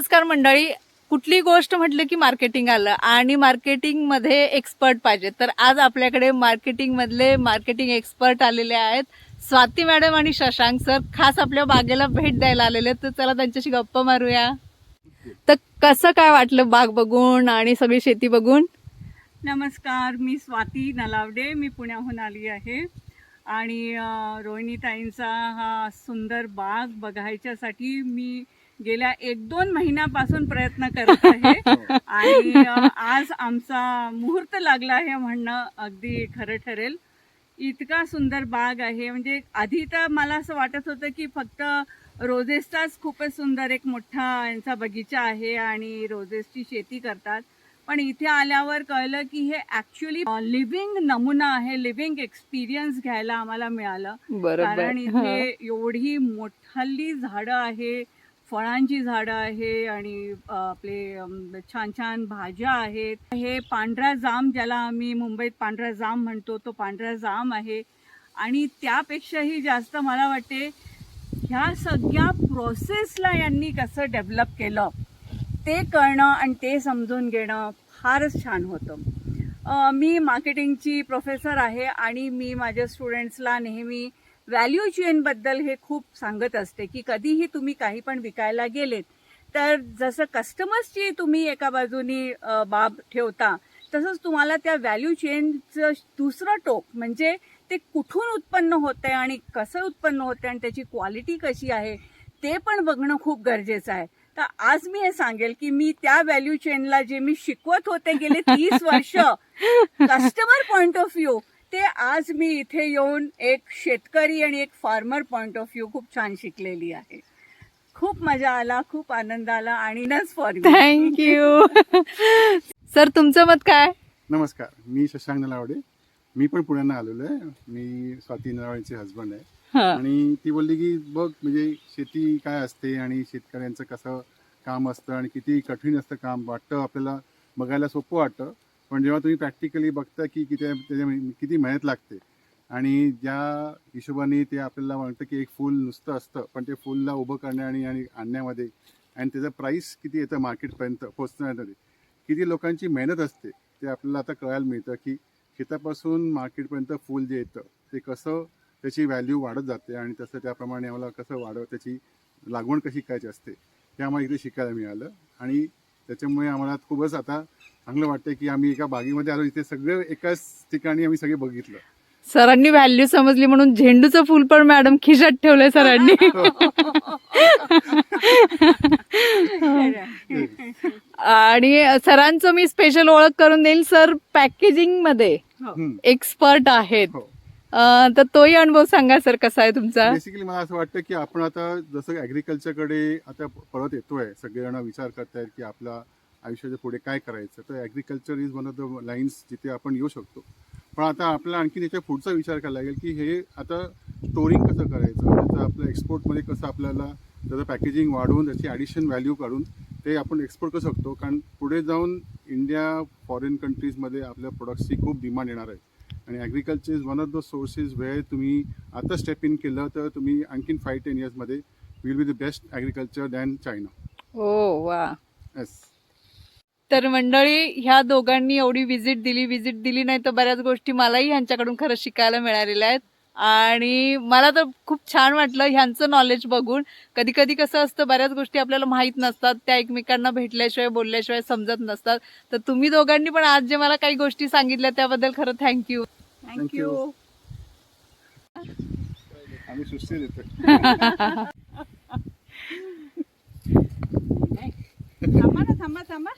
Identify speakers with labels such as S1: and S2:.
S1: नमस्कार मंडळी. कुठली गोष्ट म्हटलं की मार्केटिंग आलं आणि मार्केटिंगमध्ये एक्सपर्ट पाहिजे. तर आज आपल्याकडे मार्केटिंगमधले मार्केटिंग एक्सपर्ट आलेले आहेत. स्वाती मॅडम आणि शशांक सर खास आपल्या बागेला भेट द्यायला आलेले तर चला त्यांच्याशी गप्पा मारूया. तर कसं काय वाटलं बाग बघून आणि सगळी शेती बघून?
S2: नमस्कार मी स्वाती नलावडे. मी पुण्याहून आली आहे. आणि रोहिणीताईंचा हा सुंदर बाग बघायच्यासाठी मी गेल्या एक दोन महिन्यापासून प्रयत्न करत आहे. आणि अ, आज आमचा मुहूर्त लागला आहे म्हणणं अगदी खरं ठरेल. इतका सुंदर बाग आहे. म्हणजे आधी तर मला असं वाटत होतं की फक्त रोजेसचाच खूपच सुंदर एक मोठा यांचा बगीचा आहे आणि रोजेसची शेती करतात. पण इथे आल्यावर कळलं की हे ऍक्च्युली लिव्हिंग नमुना आहे. लिव्हिंग एक्सपिरियन्स घ्यायला आम्हाला मिळालं. कारण इथे एवढी मोठाली झाडं आहे. फळांची झाडं आहे आणि आपले छान छान भाज्या आहेत. हे पांढरा जाम ज्याला आम्ही मुंबईत पांढरा जाम म्हणतो तो पांढरा जाम आहे. आणि त्यापेक्षाही जास्त मला वाटते ह्या सगळ्या प्रोसेसला यांनी कसं डेव्हलप केलं ते कळणं आणि ते समजून घेणं फारच छान होतं. मी मार्केटिंगची प्रोफेसर आहे आणि मी माझ्या स्टुडंट्सला नेहमी व्हॅल्यू चेनबद्दल हे खूप सांगत असते की कधीही तुम्ही काही पण विकायला गेलेत तर जसं कस्टमर्सची तुम्ही एका बाजूनी बाब ठेवता तसंच तुम्हाला त्या व्हॅल्यू चेनचं दुसरं टोक म्हणजे ते कुठून उत्पन्न होतंय आणि कसं उत्पन्न होतंय आणि त्याची क्वालिटी कशी आहे ते पण बघणं खूप गरजेचं आहे. तर आज मी हे सांगेल की मी त्या व्हॅल्यू चेनला जे मी शिकवत होते गेले तीस वर्ष कस्टमर पॉइंट ऑफ व्ह्यू ते आज मी इथे येऊन एक शेतकरी आणि एक फार्मर पॉइंट ऑफ व्ह्यू खूप छान शिकलेली आहे. खूप मजा आला खूप आनंद आला आणि नच फॉर
S1: थँक्यू सर तुमचं मत काय?
S3: नमस्कार मी शशांक नलावडे. मी पण पुण्यानं आलेलो आहे. मी स्वाती नलावडेचे हस्बंड आहे.
S1: हा.
S3: आणि ती बोलली की बघ म्हणजे शेती काय असते आणि शेतकऱ्यांचं कसं काम असतं आणि किती कठीण असतं काम वाटतं आपल्याला बघायला सोपं वाटतं. पण जेव्हा तुम्ही प्रॅक्टिकली बघता की किती त्याच्या किती मेहनत लागते. आणि ज्या हिशोबाने ते आपल्याला म्हणतं की एक फूल नुसतं असतं पण ते फूलला उभं करण्या आणि आणि आणण्यामध्ये आणि त्याचं प्राईस किती येतं मार्केटपर्यंत पोचण्यामध्ये किती लोकांची मेहनत असते ते आपल्याला आता कळायला मिळतं की शेतापासून मार्केटपर्यंत फूल जे येतं ते कसं त्याची व्हॅल्यू वाढत जाते आणि तसं त्याप्रमाणे आम्हाला कसं वाढव त्याची लागवण कशी करायची असते ते आम्हाला इथे शिकायला मिळालं. आणि त्याच्यामुळे आम्हाला खूपच आता चांगलं वाटतं की आम्ही एका बागेमध्ये आलो. इथे सगळं एकाच ठिकाणी आम्ही सगळे बघितलं.
S1: सरांनी व्हॅल्यू समजली म्हणून झेंडूचं फुल पण मॅडम खिशात ठेवलंय सरांनी. आणि सरांचं मी स्पेशल ओळख करून देईल. सर
S3: पॅकेजिंगमध्ये.
S1: एक्सपर्ट आहेत.
S3: हो.
S1: अं, तर तोही अनुभव सांगा सर कसा आहे तुमचा?
S3: बेसिकली मला असं वाटतं की आपण आता जसं ॲग्रिकल्चरकडे आता परत येतोय सगळेजण विचार करतायत की आपल्या आयुष्याच्या पुढे काय करायचं. तर agriculture is one of the lines जिथे आपण येऊ शकतो. पण आता आपल्याला आणखी त्याच्या पुढचा विचार करायला लागेल की हे आता स्टोरिंग कसं करायचं? त्याचं आपलं एक्सपोर्टमध्ये कसं आपल्याला त्याचं पॅकेजिंग वाढवून त्याची ॲडिशन व्हॅल्यू काढून ते आपण एक्सपोर्ट करू शकतो. कारण पुढे जाऊन इंडिया फॉरेन कंट्रीजमध्ये आपल्या प्रोडक्ट्सची खूप डिमांड येणार आहे. आणि agriculture is one of the sources वेळ तुम्ही आता स्टेप इन केलं तर तुम्ही आणखीन five ten इयर्समध्ये will be the best agriculture than China
S1: हो वा.
S3: येस
S1: तर मंडळी ह्या दोघांनी एवढी व्हिजिट दिली व्हिजिट दिली नाही तर बऱ्याच गोष्टी मलाही ह्यांच्याकडून खरंच शिकायला मिळालेल्या आहेत. आणि मला तर खूप छान वाटलं ह्यांचं नॉलेज बघून. कधी कधी कसं असतं बऱ्याच गोष्टी आपल्याला माहीत नसतात. त्या एकमेकांना भेटल्याशिवाय बोलल्याशिवाय समजत नसतात. तर तुम्ही दोघांनी पण आज जे मला काही गोष्टी सांगितल्या त्याबद्दल खरं थँक्यू
S2: थँक्यू थांबा ना थांबा थांबा.